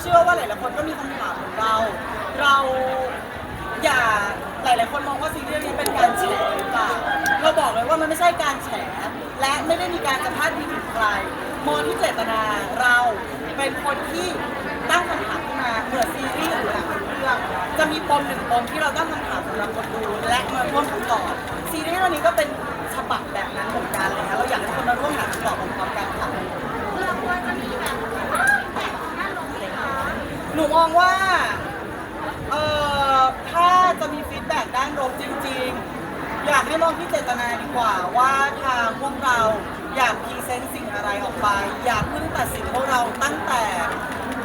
เชื่อว่าหลายๆคนก็มีคำถามเหมือนเรา เราอย่าหลายๆคนมองว่าซีรีส์นี้เป็นการแฉหรือเปล่าเราบอกเลยว่ามันไม่ใช่การแฉและไม่ได้มีการจะพาดพิงถึงใครมองที่เจตนาเราเป็นคนที่ตั้งคำถามขึ้นมาเหมือนซีรีส์หรือหนังเรื่องจะมีปมหนึ่งปมที่เราตั้งคำถามสำหรับคนดูและมาร่วมคำตอบซีรีส์เรื่องนี้ก็เป็นฉบับแบบนั้นเหมือนกันเลยนะเราอยากให้คนมาร่วมหาคำตอบพร้อมๆกันค่ะ เราควรจะมีแบบแต่ของด้านลงไหมคะ หนูม องว่าเอ่อถ้าจะมีฟีดแบ็กด้านลบจริงๆ อยากให้มองที่เจตนาดีกว่าว่าทางพวกเราอยากพรีเซนต์สิ่งอะไรออกไป อยากเพิ่งตัดสินพวกเราตั้งแต่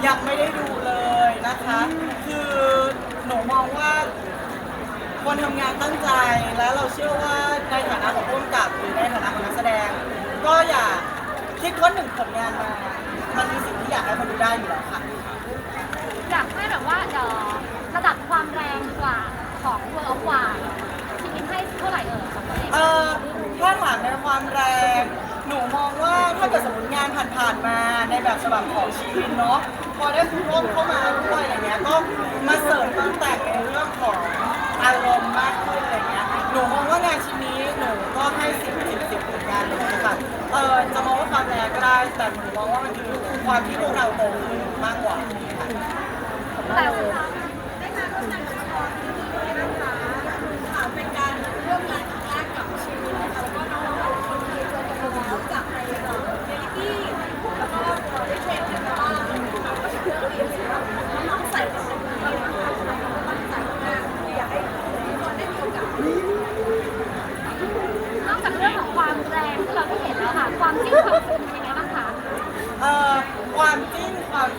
ยังไม่ได้ดูเลยนะคะ คือหนูมองว่าคนทำงานตั้งใจและเราเชื่อว่าในฐานะของผู้กำกับหรือในฐานะของนักแสดง ก็อย่าคิดค้นหนึ่งผลงานมา มันมีสิ่งที่อยากให้คนดูได้อยู่แล้วค่ะ อยากให้แบบว่าเอ่อระดับความแรงกว่าของเวอร์กว่าชีวิตให้เท่าไหร่เอ่ยของตัวเองเออถ้าถามในความแรง หนูมองว่าถ้าเกิดสมมติงานผ่านๆมาในแบบฉบับของชีวิตเนาะ พอได้คุณร่วมเข้ามาด้วยอะไรเงี้ย ก็มาเสริมเติมแต่ในเรื่องของอารมณ์มากขึ้นอะไรเงี้ย หนูมองว่างานชิ้นนี้หนูก็ให้สิบ เออจะมองว่าความแรงก็ได้ แต่หนูมองว่ามันคือความที่พวกเราโตขึ้นมากกว่าค่ะ แต่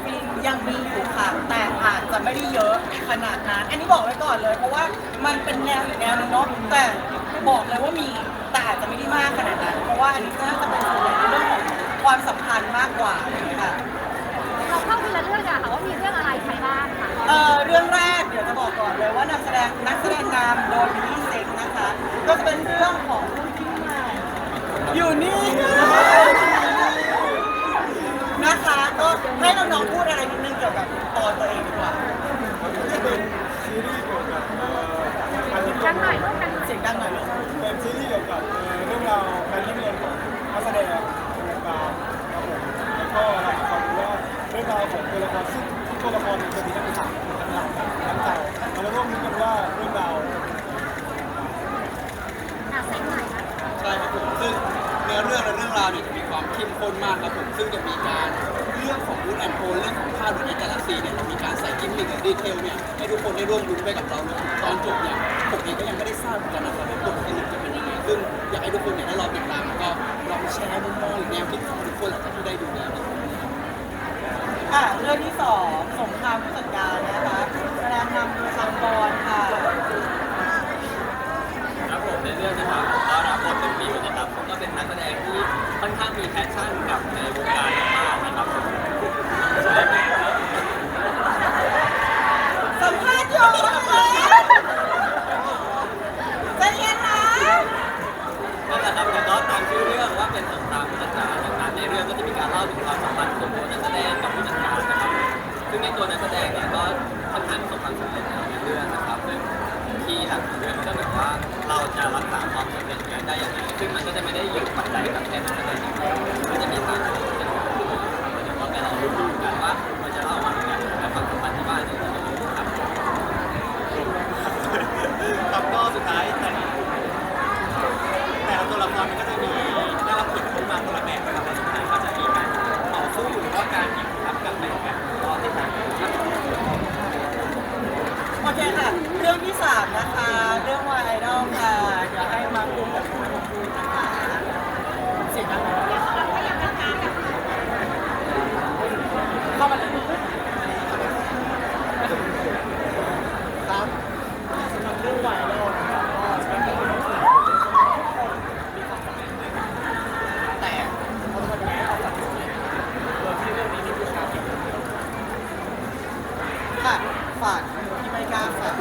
ฟินยังมีอยู่ค่ะแต่อาจจะไม่ได้เยอะขนาดนั้น อันนี้บอกไว้ก่อนเลย เพราะว่ามันเป็นแนวอีกแนวหนึงเนาะแต่บอกเลยว่ามีแต่อาจจะไม่ได้มากขนาดนั้น เพราะว่าอันนี้น่าจะเป็นส่วนใหญ่ในเรื่องของความสัมพันธ์มากกว่าอะไรอย่างเงี้ยค่ะ เราเข้าทีละเรื่องอะค่ะว่ามีเรื่องอะไรใครบ้างค่ะเอ่อเรื่องแรกเดี๋ยวจะบอกก่อนเลยว่านำแสดงนักแสดงนำโดยมิลลี่เซ็งนะคะ ก็จะเป็นเรื่องของรุ่นพี่ใหม่อยู่นี่นะคะ ก็ให้น้องๆพูดอะไรนิดนึงเกี่ยวกับตอนตัวเองดีกว่าจะเป็นซีรีส์เกี่ยวกับเอ่อการเล่นกันหน่อยร่วมกันเสียงดังหน่อยลูกเป็นซีรีส์เกี่ยวกับเอ่อเรื่องราวการเล่นเรียนของนักแสดงในวงการครับผมแล้วก็เราจะฟังว่าเรื่องราวของตัวละครซึ่งทุกตัวละครจะมีทั้งสามทั้งหลังทั้งเก่าเรามาร่วมรู้กันว่าเรื่องราวอะเซ็งหน่อยนะใช่ครับผมซึ่งเนื้อเรื่องและเรื่องราวเนี่ยจะมีความเข้มข้นมากครับผมซึ่งจะมีการเรื่องของรูธแอนโทนเรื่องของภาพในแต่ละซีเนี่ยเรามีการใส่กิมมิคและดีเทลเนี่ยให้ทุกคนได้ร่วมรุ้นไปกับเรารวมถึงตอนจบเนี่ยผมเองก็ยังไม่ได้ทราบเหมือนกันนะครับว่าบทสรุปจะเป็นยังไงซึ่งอยากให้ทุกคนเนี่ยได้รอติดตามแล้วก็ลองแชร์มุมมองหรือแนวคิดของทุกคนหลังจากที่ได้ดูแล้วเนี่ยอะเรื่องที่สองสงครามผู้จัดการ รื่องที่สามนะคะ เรื่องวายไอดอลค่ะ เดี๋ยวให้มาคุมกับคุณคุณนะคะเสียงดังหน่อยเข้ามาเลยครับสำหรับเรื่องวายไอดอลนะครับก็เป็นเรื่องที่มีความฝันแต่เขาจะมาดูความฝันที่สำเร็จโดยที่เรื่องนี้มีผู้ชายเก่งค่ะฝากที่ไม่กล้าฝาก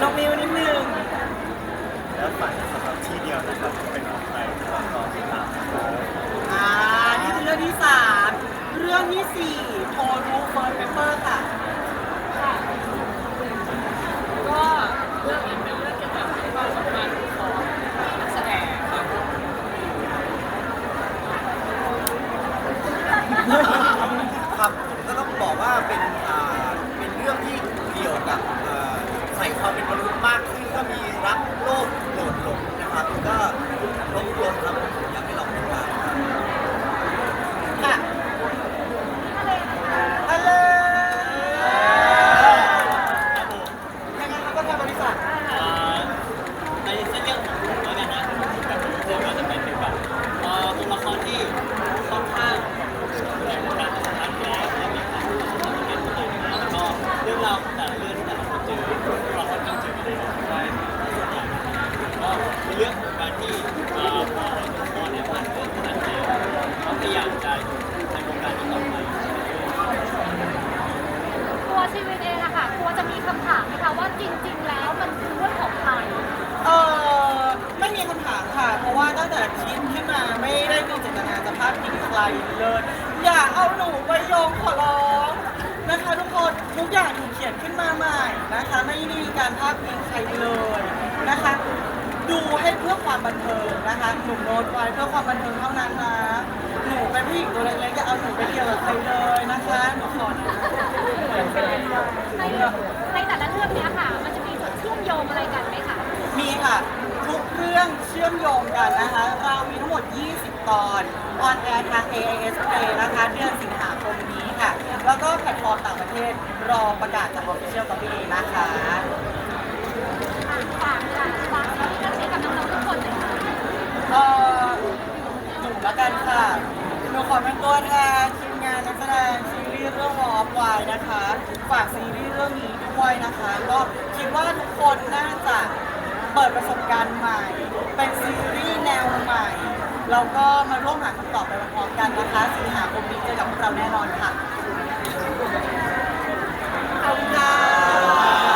น้องมิวนิดนึง แล้วฝันสำหรับที่เดียว แต่ละคิดขึ้นมาไม่ได้มีเจตนาจะพาดพิงใคร เลยอย่าเอาหนูไปโยงขอร้องนะคะทุกคนทุกอย่างถูกเขียนขึ้นมาใหม่นะคะ ไม่มีการพาดพิงใครเลยนะคะ ดูให้เพื่อความบันเทิงนะคะหนูโน้ตไว้เพื่อความบันเทิงเท่านั้นนะหนูเป็นผู้หญิงตัวเล็กๆจะเอาหนูไปเกี่ยวกับใครเลยนะคะหนูขอนะในแต่ละเรื่องเนี้ยค่ะ มันจะมีจุดเชื่อมโยงอะไรกันไหมคะ มีค่ะ ทุกเรื่องเชื่อมโยงกันนะคะ เรามีทั้งหมด 20 ตอนออนแอร์ทาง AIS Play นะคะ เดือนสิงหาคมนี้ค่ะ แล้วก็แพลตฟอร์มต่างประเทศรอประกาศจาก Official Copy นะคะฝากค่ะฝากซีรีส์เรื่องนี้กับน้องๆทุกคนเลยค่ะเอ่อหนูละกันค่ะหนูขอเป็นตัวแทนทีมงานนักแสดงซีรีส์เรื่องวอลวายนะคะ ฝากซีรีส์เรื่องนี้ด้วยนะคะ ก็คิดว่าทุกคนน่าจะ เปิดประสบการณ์ใหม่ เป็นซีรีส์แนวใหม่แล้วก็มาร่วมหาคำตอบไปพร้อมกันนะคะสิงหาคมนี้เจอกับพวกเราแน่นอนค่ะขอบคุณค่ะ